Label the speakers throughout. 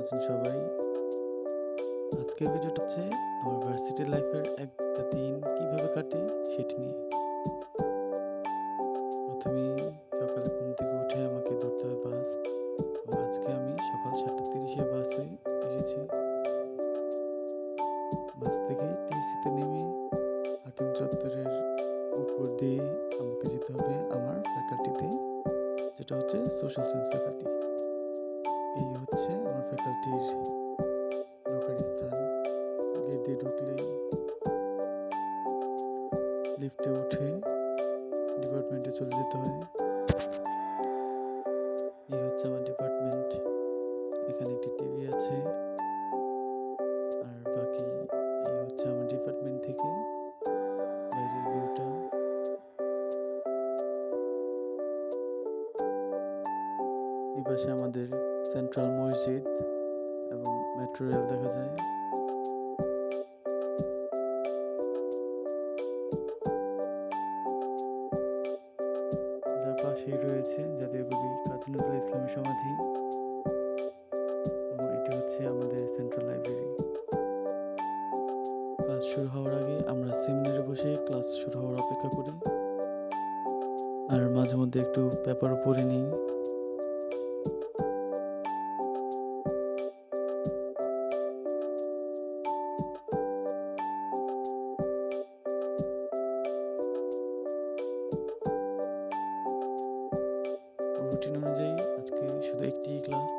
Speaker 1: আছেন সবাই। আজকের ভিডিওটা হচ্ছে আমার ভার্সিটি লাইফের একটা দিন কীভাবে কাটে সেটি নিয়ে। প্রথমেই সকালে ঘুম থেকে উঠে আমাকে ধরতে হয় বাস আজকে আমি সকাল সাতটা তিরিশে বাসে এসেছি। বাস থেকে টিসিতে নেমে হাকিম চত্বরের উপর দিয়ে আমাকে যেতে হবে আমার ফ্যাকাল্টিতে যেটা হচ্ছে সোশ্যাল সায়েন্স ফ্যাকাল্টি ফ্যাকাল্টির ঢোকার স্থান, গেট দিয়ে ঢুকলেই লিফটে উঠে ডিপার্টমেন্টে চলে যেতে হয়। এই হচ্ছে আমার ডিপার্টমেন্ট এখানে একটি টিভি আছে। আর বাকি এই হচ্ছে আমার ডিপার্টমেন্ট থেকে বাইরের ভিউটা এই পাশে আমাদের সেন্ট্রাল মসজিদ। এবং মেট্রো রেল দেখা যায়। যার পাশেই রয়েছে জাতীয় কবি কাজী নজরুল ইসলামের সমাধি। এবং এটি হচ্ছে আমাদের সেন্ট্রাল লাইব্রেরি ক্লাস শুরু হওয়ার আগে আমরা সেমিনারে বসে ক্লাস শুরু হওয়ার অপেক্ষা করি। আর মাঝে মধ্যে একটু পেপারও পড়ে নিই। শুধু একটি ক্লাস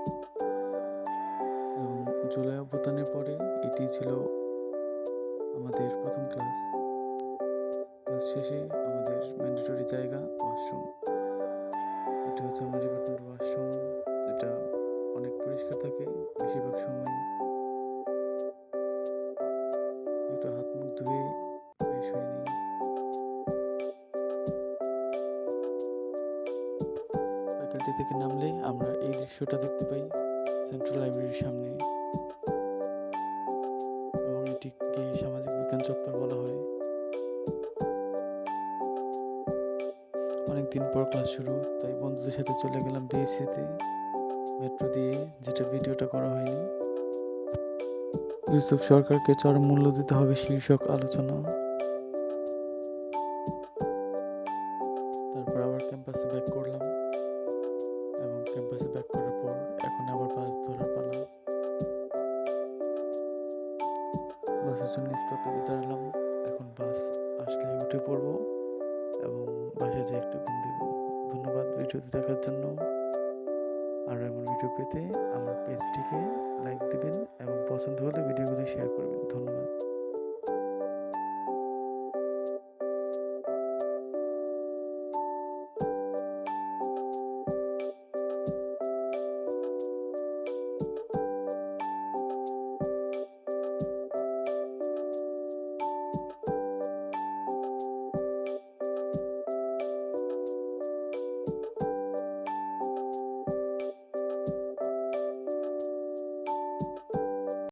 Speaker 1: এবং জুলাই অভ্যুত্থানের পরে এটি ছিল আমাদের প্রথম ক্লাস ক্লাস শেষে আমাদের ম্যান্ডেটরি জায়গা ওয়াশরুম এটা হচ্ছে আমার ডিপার্টমেন্ট ওয়াশরুম যেটা ফ্যাকাল্টি থেকে নামলে আমরা এই দৃশ্যটা দেখতে পাই সেন্ট্রাল লাইব্রেরির সামনে। এবং এটিকে সামাজিক বিজ্ঞান চত্বর বলা হয়। অনেকদিন পর ক্লাস শুরু, তাই বন্ধুদের সাথে চলে গেলাম বিএফসিতে মেট্রো দিয়ে, যেটা ভিডিওটা করা হয়নি। ইউসুফ সরকারকে চরম মূল্য দিতে হবে শীর্ষক আলোচনা। তারপর আবার ক্যাম্পাসে ব্যাক করলাম। ক্যাম্পাসে ব্যাক করার পর এখন আবার বাস ধরার পালা। বাসের জন্য স্টপেজে দাঁড়ালাম। এখন বাস আসলে উঠে পড়ব এবং বাসে যেয়ে একটু ঘুম দিব। ধন্যবাদ ভিডিওটি দেখার জন্য। আর এমন ভিডিও পেতে আমার পেজটিকে লাইক দিবেন এবং পছন্দ হলে ভিডিওগুলি শেয়ার করবেন। ধন্যবাদ।